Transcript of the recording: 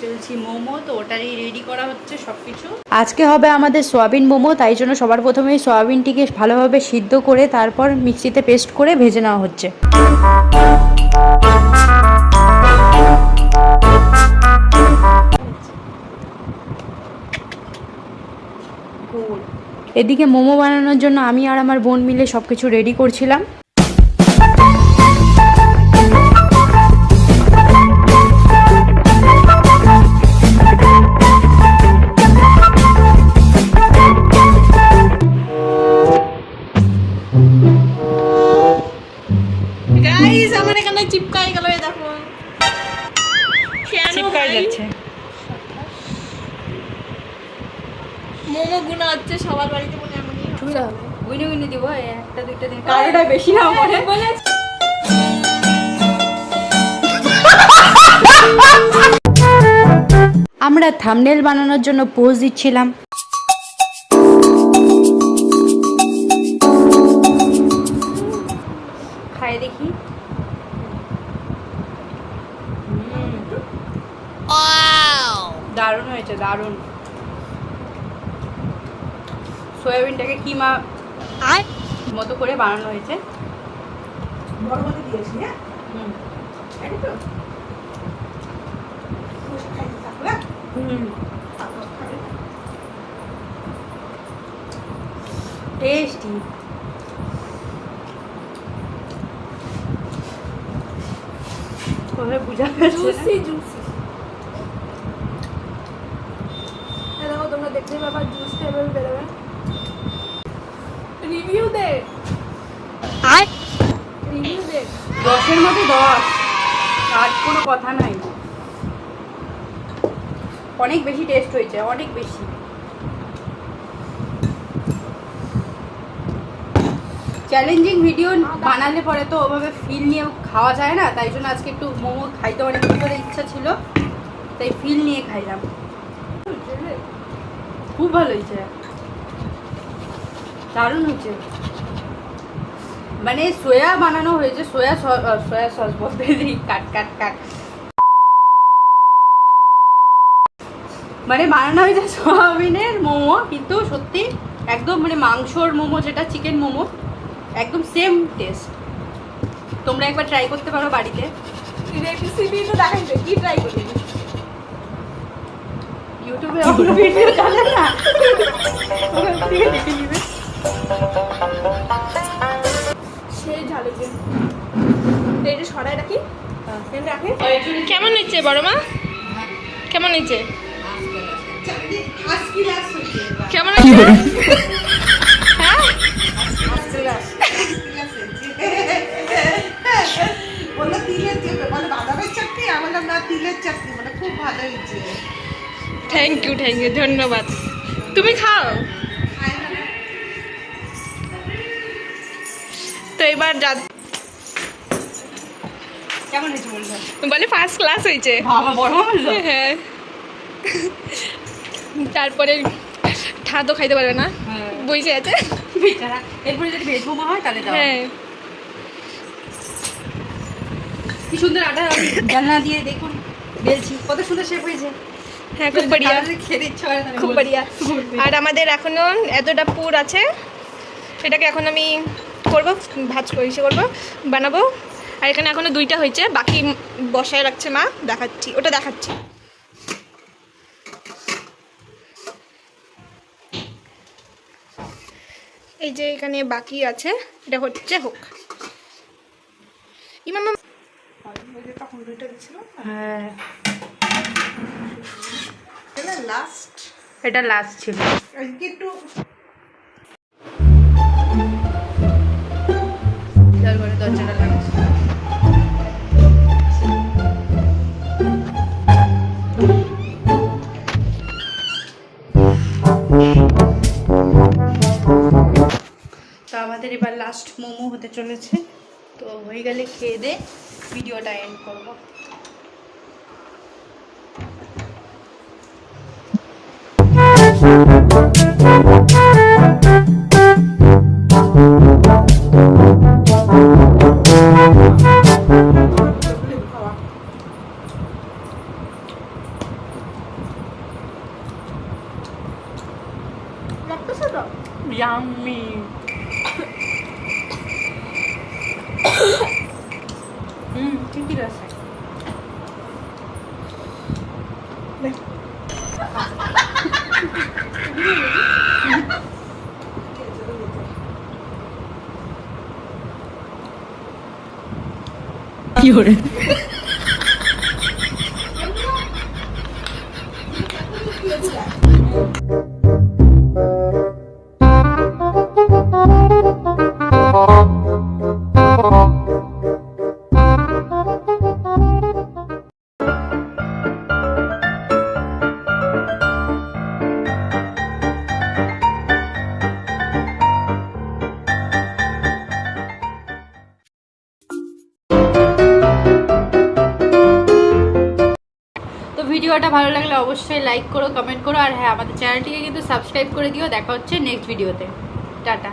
ফেলছি মোমো তো ওটারই রেডি করা হচ্ছে সব কিছু আজকে হবে আমাদের সয়াবিন মোমো তাই জন্য সবার প্রথমে সয়াবিনটিকে ভালোভাবে সিদ্ধ করে তারপর মিক্সিতে পেস্ট করে ভেজে নেওয়া হচ্ছে। এদিকে মোমো বানানোর জন্য আমি আর আমার বোন মিলে সব কিছু রেডি করছিলাম। মোমো গুনা হচ্ছে সবার বাড়িতে মনে এমনই হয়। গুনে গুনে দিব একটা দুইটা দিন। কারোটা বেশি না মনে বলে আমরা থামনেল বানানোর জন্য পোজ দিচ্ছিলাম। খাই দেখি। দারুণ হয়েছে দারুণ। সয়াবিনটাকে কিমা মতো করে বানানো হয়েছে। বড় দিয়েছি হ্যাঁ? হুম। তাই তো? বসে হুম। তারপর টেস্টি। কোথায় বোঝা যাচ্ছে না। Juicy juicy. দেখো তোমরা দেখতে পাবা জুসটা এভাবে বেরোবে। রিভিউ দে। রিভিউ দে। দশের মধ্যে দশ। আর কোনো কথা নাই। অনেক বেশি টেস্ট হয়েছে অনেক বেশি। চ্যালেঞ্জিং ভিডিও বানালে পরে তো ওভাবে ফিল নিয়ে খাওয়া যায় না তাই জন্য আজকে একটু মোমো খাইতে অনেক ধরে ইচ্ছা ছিল তাই ফিল নিয়ে খাইলাম। খুব ভালো হয়েছে। দারুণ হয়েছে। মানে সোয়া বানানো হয়েছে সোয়া সয়া সস বলতে কাট কাট কাট। মানে বানানো হয়েছে সোয়াবিনের মোমো কিন্তু সত্যি একদম মানে মাংসর মোমো যেটা চিকেন মোমো একদম সেম টেস্ট তোমরা একবার ট্রাই করতে পারো বাড়িতে। রেসিপি তো দেখাইবে কি ট্রাই করবি? ইউটিউবে ভিডিও চলে না? কেমন হচ্ছে বড় মা? কেমন হয়েছে? কেমন থ্যাংক ইউ থ্যাংক ইউ ধন্যবাদ। তুমি খাও। এবার বলে ফার্স্ট ক্লাস হয়েছে। হলো হ্যাঁ তারপরে ঠাদো খাইতে পারবে না। হ্যাঁ। বইসে আছে। এরপরে যদি ভেজ মোমো হয় তাহলে হ্যাঁ। কি সুন্দর আটা জানলা দিয়ে দেখুন বেলছি। কত সুন্দর শেপ হয়েছে। হ্যাঁ খুব বড়িয়া। খুব। বড়িয়া। আর আমাদের এখনও এতটা পুর আছে সেটাকে এখন আমি করব ভাজ করে ইসে করব বানাবো। আর এখানে এখনও দুইটা হয়েছে বাকি বসায় রাখছে মা দেখাচ্ছি ওটা দেখাচ্ছি। এই যে এখানে বাকি আছে এটা হচ্ছে হোক। ইমাম হ্যাঁ। লাস্ট এটা লাস্ট ছিল। আজকে একটু আমাদের এবার লাস্ট মোমো হতে চলেছে। তো হয়ে গেলে খেয়ে দে, ভিডিওটা এন্ড করব। তো তো ভিডিওটা ভালো লাগলে অবশ্যই লাইক করো কমেন্ট করো, আর হ্যাঁ আমাদের চ্যানেলটিকে কিন্তু সাবস্ক্রাইব করে দিও। দেখা হচ্ছে নেক্সট ভিডিওতে টাটা।